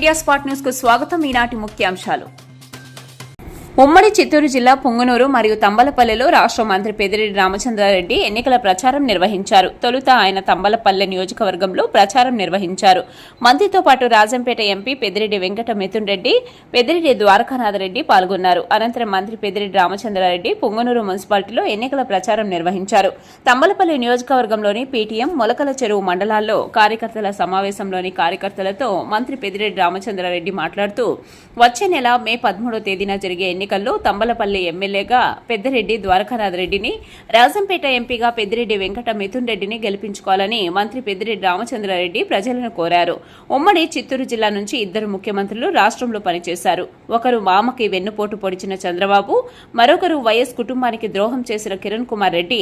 Media spot న్యూస్కు స్వాగతం. ఈనాటి ముఖ్యాంశాలు. ఉమ్మడి చిత్తూరు జిల్లా పొంగనూరు మరియు తంబలపల్లెలో రాష్ట్ర మంత్రి పెదిరెడ్డి రామచంద్రారెడ్డి ఎన్నికల ప్రచారం నిర్వహించారు. తొలుత ఆయన తంబలపల్లె నియోజకవర్గంలో ప్రచారం నిర్వహించారు. మంత్రితో పాటు రాజంపేట ఎంపీ పెదిరెడ్డి వెంకట మిథున్ రెడ్డి పెదిరెడ్డి ద్వారకానాథరెడ్డి పాల్గొన్నారు. అనంతరం మంత్రి పెదిరెడ్డి రామచంద్రారెడ్డి పొంగనూరు మున్సిపాలిటీలో ఎన్నికల ప్రచారం నిర్వహించారు. తంబలపల్లి నియోజకవర్గంలోని పీటీఎం మొలకల చెరువు మండలాల్లో కార్యకర్తల సమావేశంలోని కార్యకర్తలతో మంత్రి పెదిరెడ్డి రామచంద్రారెడ్డి మాట్లాడుతూ వచ్చే నెల మే పదమూడో తేదీన జరిగే ఎన్నికల్లో తంబలపల్లి ఎమ్మెల్యేగా పెద్దిరెడ్డి ద్వారకానాథ్ రెడ్డిని రాజంపేట ఎంపీగా పెద్దిరెడ్డి వెంకట మిథున్ రెడ్డిని గెలిపించుకోవాలని మంత్రి పెద్దిరెడ్డి రామచంద్రారెడ్డి ప్రజలను కోరారు. ఉమ్మడి చిత్తూరు జిల్లా నుంచి ఇద్దరు ముఖ్యమంత్రులు రాష్ట్రంలో పనిచేశారు. ఒకరు మామకి వెన్నుపోటు పొడిచిన చంద్రబాబు మరొకరు వైఎస్ కుటుంబానికి ద్రోహం చేసిన కిరణ్ కుమార్ రెడ్డి.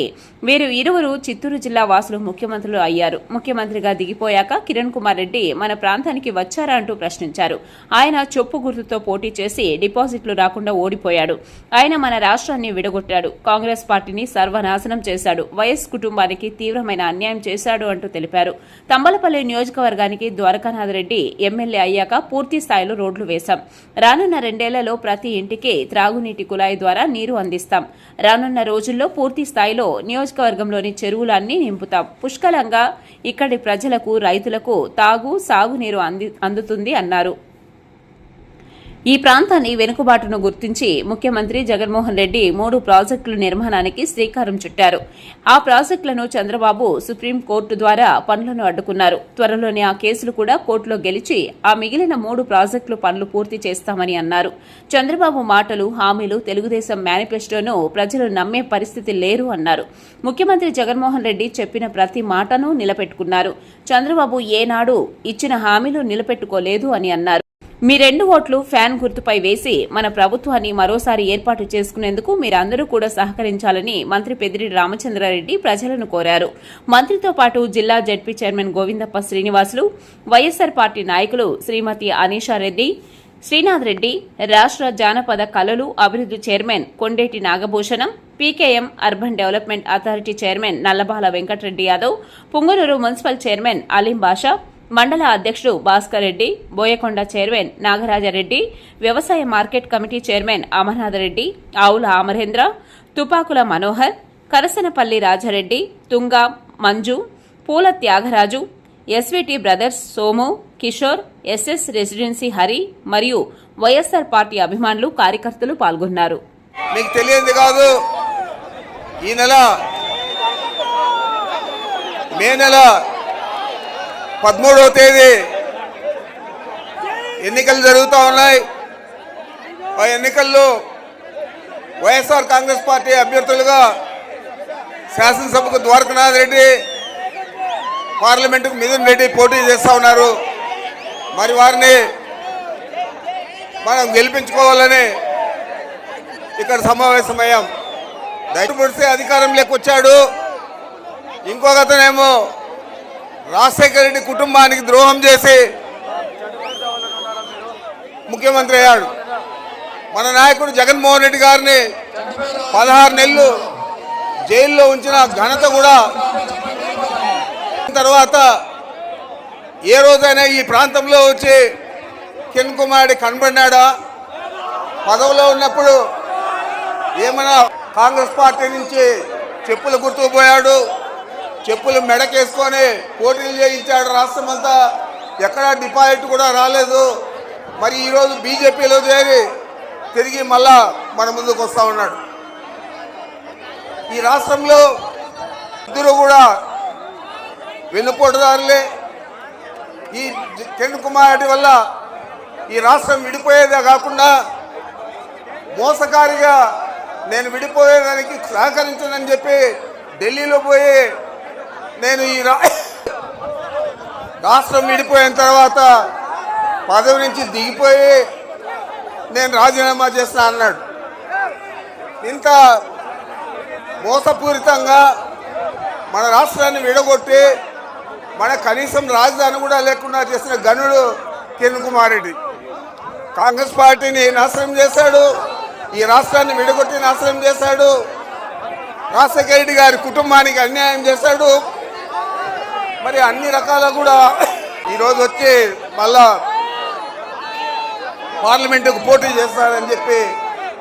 వీరు ఇరువురు చిత్తూరు జిల్లా వాసులు ముఖ్యమంత్రులు అయ్యారు. ముఖ్యమంత్రిగా దిగిపోయాక కిరణ్ కుమార్ రెడ్డి మన ప్రాంతానికి వచ్చారా అంటూ ప్రశ్నించారు. ఆయన చొప్పు గుర్తుతో పోటీ చేసి డిపాజిట్లు రాకుండా ఓడిపోయాడు. ఆయన మన రాష్ట్రాన్ని విడగొట్టాడు. కాంగ్రెస్ పార్టీని సర్వనాశనం చేశాడు. వైఎస్ కుటుంబానికి తీవ్రమైన అన్యాయం చేశాడు అంటూ తెలిపారు. తంబలపల్లి నియోజకవర్గానికి ద్వారకానాథ్ రెడ్డి ఎమ్మెల్యే అయ్యాక పూర్తి స్థాయిలో రోడ్లు వేశాం. రానున్న రెండేళ్ళలో ప్రతి ఇంటికి త్రాగునీటి కుళాయి ద్వారా నీరు అందిస్తాం. రానున్న రోజుల్లో పూర్తి స్థాయిలో నియోజకవర్గంలోని చెరువులన్నీ నింపుతాం. పుష్కలంగా ఇక్కడి ప్రజలకు రైతులకు తాగు సాగునీరు అంది అందుతుంది అన్నారు. ఈ ప్రాంతాన్ని వెనుకబాటును గుర్తించి ముఖ్యమంత్రి జగన్మోహన్ రెడ్డి మూడు ప్రాజెక్టుల నిర్మాణానికి శ్రీకారం చుట్టారు. ఆ ప్రాజెక్టులను చంద్రబాబు సుప్రీంకోర్టు ద్వారా పనులను అడ్డుకున్నారు. త్వరలోనే ఆ కేసులు కూడా కోర్టులో గెలిచి ఆ మిగిలిన మూడు ప్రాజెక్టులు పనులు పూర్తి చేస్తామని అన్నారు. చంద్రబాబు మాటలు హామీలు తెలుగుదేశం మేనిఫెస్టోను ప్రజలు నమ్మే పరిస్థితి లేరు అన్నారు. ముఖ్యమంత్రి జగన్మోహన్ రెడ్డి చెప్పిన ప్రతి మాటను నిలబెట్టుకున్నారు. చంద్రబాబు ఏనాడు ఇచ్చిన హామీలు నిలబెట్టుకోలేదు అని అన్నారు. మీ రెండు ఓట్లు ఫ్యాన్ గుర్తుపై వేసి మన ప్రభుత్వాన్ని మరోసారి ఏర్పాటు చేసుకునేందుకు మీరందరూ కూడా సహకరించాలని మంత్రి పెద్దిరెడ్డి రామచంద్రారెడ్డి ప్రజలను కోరారు. మంత్రితో పాటు జిల్లా ZP chairman Govindappa Srinivasulu YSR party నాయకులు శ్రీమతి అనీషారెడ్డి శ్రీనాథ్ రెడ్డి రాష్ట్ర జానపద కళలు అభివృద్ధి chairman Kondeti Nagabhushanam PKM urban development authority chairman Nallabala Venkata Reddy Yadav Punganur municipal chairman Aleem Basha మండల అధ్యక్షుడు భాస్కర్ రెడ్డి బోయకొండ చైర్మన్ నాగరాజరెడ్డి వ్యవసాయ మార్కెట్ కమిటీ చైర్మన్ అమర్నాథరెడ్డి ఆవుల Amarendra తుపాకుల Manohar కరసనపల్లి Raja Reddy Tunga Manju Poola Thyagaraju SVT brothers Somu Kishore SS residency Hari మరియు YSR party అభిమానులు కార్యకర్తలు పాల్గొన్నారు. మీకు తెలియంది కాదు ఈ నెల మే నెల పదమూడవ తేదీ. ఎన్నికలు జరుగుతూ ఉన్నాయి. ఆ ఎన్నికల్లో వైఎస్ఆర్ కాంగ్రెస్ పార్టీ అభ్యర్థులుగా శాసనసభకు ద్వారకనాథ్ రెడ్డి పార్లమెంటుకు మిథున్ రెడ్డి పోటీ చేస్తూ ఉన్నారు. మరి వారిని మనం గెలిపించుకోవాలని ఇక్కడ సమావేశమయ్యాం. దయచేసి అధికారంలోకి వచ్చాడు ఇంకొక అతనేమో రాజశేఖర రెడ్డి కుటుంబానికి ద్రోహం చేసి ముఖ్యమంత్రి అయ్యాడు. మన నాయకుడు జగన్మోహన్ రెడ్డి గారిని పదహారు నెలలు జైల్లో ఉంచిన ఘనత కూడా తర్వాత ఏ రోజైనా ఈ ప్రాంతంలో వచ్చి కిరణ్ కుమారుడి కనబడినాడా? పదవిలో ఉన్నప్పుడు ఏమైనా కాంగ్రెస్ పార్టీ నుంచి చెప్పులు గుర్తుకుపోయాడు చెప్పులు మెడకేసుకొని పోటీలు చేయించాడు రాష్ట్రం అంతా ఎక్కడా డిపాజిట్ కూడా రాలేదు. మరి ఈరోజు బీజేపీలో చేరి తిరిగి మళ్ళా మన ముందుకు వస్తూ ఉన్నాడు. ఈ రాష్ట్రంలో ఇద్దరు కూడా వెన్నుపోటుదారులే. ఈ కిరణ్ కుమార్ వల్ల ఈ రాష్ట్రం విడిపోయేదే కాకుండా మోసకారిగా నేను విడిపోయేదానికి సహకరించనని చెప్పి ఢిల్లీలో పోయి నేను ఈ రా రాష్ట్రం విడిపోయిన తర్వాత పదవి నుంచి దిగిపోయి నేను రాజీనామా చేస్తా అన్నాడు. ఇంత మోసపూరితంగా మన రాష్ట్రాన్ని విడగొట్టి మన కనీసం రాజధాని కూడా లేకుండా చేసిన గనుడు కిరణ్ కుమార్ రెడ్డి. కాంగ్రెస్ పార్టీని నాశనం చేశాడు ఈ రాష్ట్రాన్ని విడగొట్టి నాశనం చేశాడు రాజశేఖర రెడ్డి గారి కుటుంబానికి అన్యాయం చేశాడు మరి అన్ని రకాల కూడా ఈరోజు వచ్చి మళ్ళా పార్లమెంటుకు పోటీ చేస్తారని చెప్పి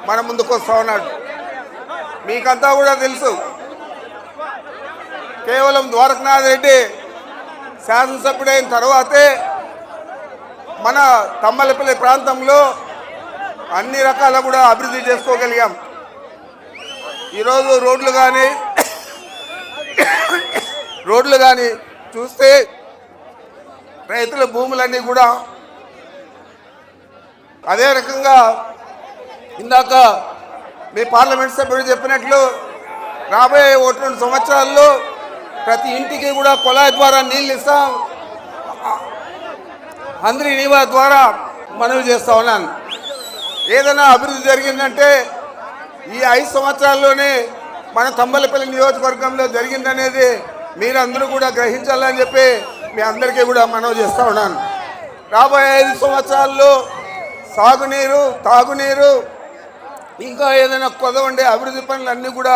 మన ముందుకు వస్తా ఉన్నాడు. మీకంతా కూడా తెలుసు. కేవలం ద్వారకనాథ్ రెడ్డి శాసనసభ్యుడైన తర్వాతే మన తమ్మలపల్లి ప్రాంతంలో అన్ని రకాల కూడా అభివృద్ధి చేసుకోగలిగాం. ఈరోజు రోడ్లు కానీ రోడ్లు కానీ చూస్తే రైతుల భూములన్నీ కూడా అదే రకంగా ఇందాక మీ పార్లమెంట్ సభ్యుడు చెప్పినట్లు రాబోయే ఒకటి రెండు సంవత్సరాల్లో ప్రతి ఇంటికి కూడా కుళాయి ద్వారా నీళ్ళు ఇస్తాం. అందరి నివా ద్వారా మనవి చేస్తా ఉన్నాను. ఏదైనా అభివృద్ధి జరిగిందంటే ఈ ఐదు సంవత్సరాల్లోనే మన తంబలపల్లి నియోజకవర్గంలో జరిగిందనేది మీరందరూ కూడా గ్రహించాలని చెప్పి మీ అందరికీ కూడా మనవి చేస్తా ఉన్నాను. రాబోయే ఐదు సంవత్సరాల్లో సాగునీరు తాగునీరు ఇంకా ఏదైనా కొద ఉండే అభివృద్ధి పనులన్నీ కూడా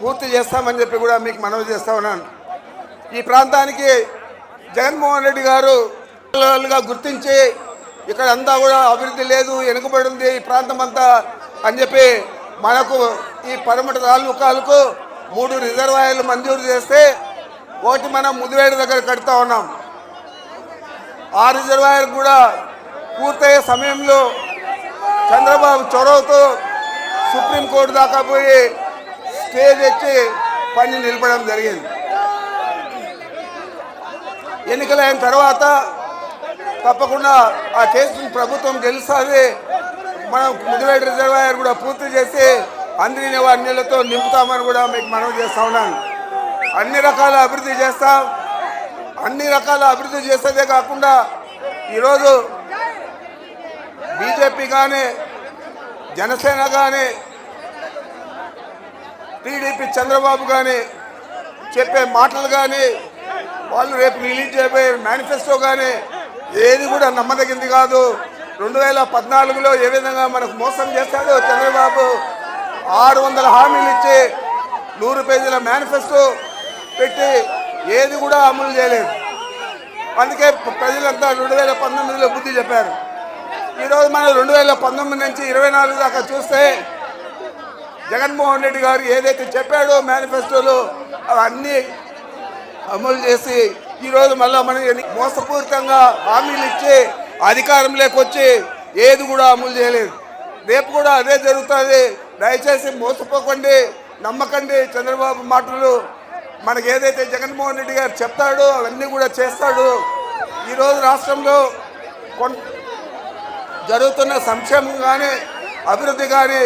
పూర్తి చేస్తామని చెప్పి కూడా మీకు మనవి చేస్తా ఉన్నాను. ఈ ప్రాంతానికి జగన్మోహన్ రెడ్డి గారు గుర్తించి ఇక్కడ అంతా కూడా అభివృద్ధి లేదు వెనుకబడి ఉంది ఈ ప్రాంతం అంతా అని చెప్పి మనకు ఈ పరమట తాలూకాలకు మూడు రిజర్వాయర్లు మంజూరు చేస్తే ఒకటి మనం ముదివేడు దగ్గర కడుతూ ఉన్నాం. ఆ రిజర్వాయర్ కూడా పూర్తయ్యే సమయంలో చంద్రబాబు చొరవతో సుప్రీంకోర్టు దాకా పోయి స్టే తెచ్చి పని నిలపడం జరిగింది. ఎన్నికలైన తర్వాత తప్పకుండా ఆ కేసును ప్రభుత్వం గెలుస్తుంది. మనం ముదివేడు రిజర్వాయర్ కూడా పూర్తి చేసి అందరి వారి నీళ్ళతో నింపుతామని కూడా మీకు మనవి చేస్తా ఉన్నాను. అన్ని రకాల అభివృద్ధి చేస్తాం. అన్ని రకాల అభివృద్ధి చేసేదే కాకుండా ఈరోజు బీజేపీ కానీ జనసేన కానీ టీడీపీ చంద్రబాబు కానీ చెప్పే మాటలు కానీ వాళ్ళు రేపు రిలీజ్ చేయబోయే మేనిఫెస్టో కానీ ఏది కూడా నమ్మదగింది కాదు. రెండు వేల పద్నాలుగులో ఏ విధంగా మనకు మోసం చేశాడో చంద్రబాబు ఆరు వందల హామీలు ఇచ్చి నూరు పేజీల మేనిఫెస్టో పెట్టి ఏది కూడా అమలు చేయలేదు. అందుకే ప్రజలంతా రెండు వేల పంతొమ్మిదిలో బుద్ధి చెప్పారు. ఈరోజు మనం రెండు వేల పంతొమ్మిది నుంచి ఇరవై నాలుగు దాకా చూస్తే జగన్మోహన్ రెడ్డి గారు ఏదైతే చెప్పాడో మేనిఫెస్టోలో అవన్నీ అమలు చేసి ఈరోజు మళ్ళీ మనకి మోసపూరితంగా హామీలు ఇచ్చి అధికారంలోకి వచ్చి ఏది కూడా అమలు చేయలేదు. రేపు కూడా అదే జరుగుతుంది. దయచేసి మోసపోకండి నమ్మకండి. చంద్రబాబు మాటలు మనకి ఏదైతే జగన్మోహన్ రెడ్డి గారు చెప్తాడో అవన్నీ కూడా చేస్తాడు. ఈరోజు రాష్ట్రంలో కొన్ జరుగుతున్న సంక్షేమం కానీ అభివృద్ధి కానీ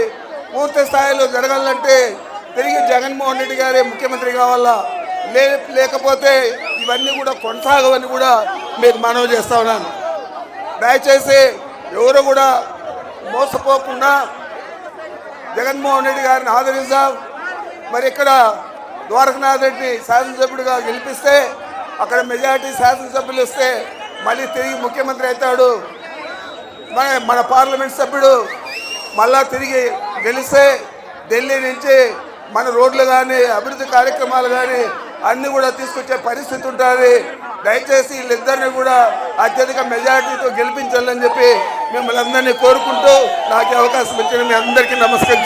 పూర్తి స్థాయిలో జరగాలంటే తిరిగి జగన్మోహన్ రెడ్డి గారే ముఖ్యమంత్రి కావాలా? లే లేకపోతే ఇవన్నీ కూడా కొనసాగవని కూడా మీకు మనవి చేస్తా ఉన్నాను. దయచేసి ఎవరు కూడా మోసపోకుండా జగన్మోహన్ రెడ్డి గారిని ఆదరిస్తాం మరి ఇక్కడ ద్వారకనాథ్ రెడ్డి శాసనసభ్యుడిగా గెలిపిస్తే అక్కడ మెజారిటీ శాసనసభ్యులు ఇస్తే మళ్ళీ తిరిగి ముఖ్యమంత్రి అవుతాడు. మన మన పార్లమెంట్ సభ్యుడు మళ్ళా తిరిగి గెలిస్తే ఢిల్లీ నుంచి మన రోడ్లు కానీ అభివృద్ధి కార్యక్రమాలు కానీ అన్నీ కూడా తీసుకొచ్చే పరిస్థితి ఉంటుంది. దయచేసి వీళ్ళిద్దరిని కూడా అత్యధిక మెజారిటీతో గెలిపించాలని చెప్పి మిమ్మల్ని అందరినీ కోరుకుంటూ నాకు అవకాశం ఇచ్చిన మీ అందరికీ నమస్కరి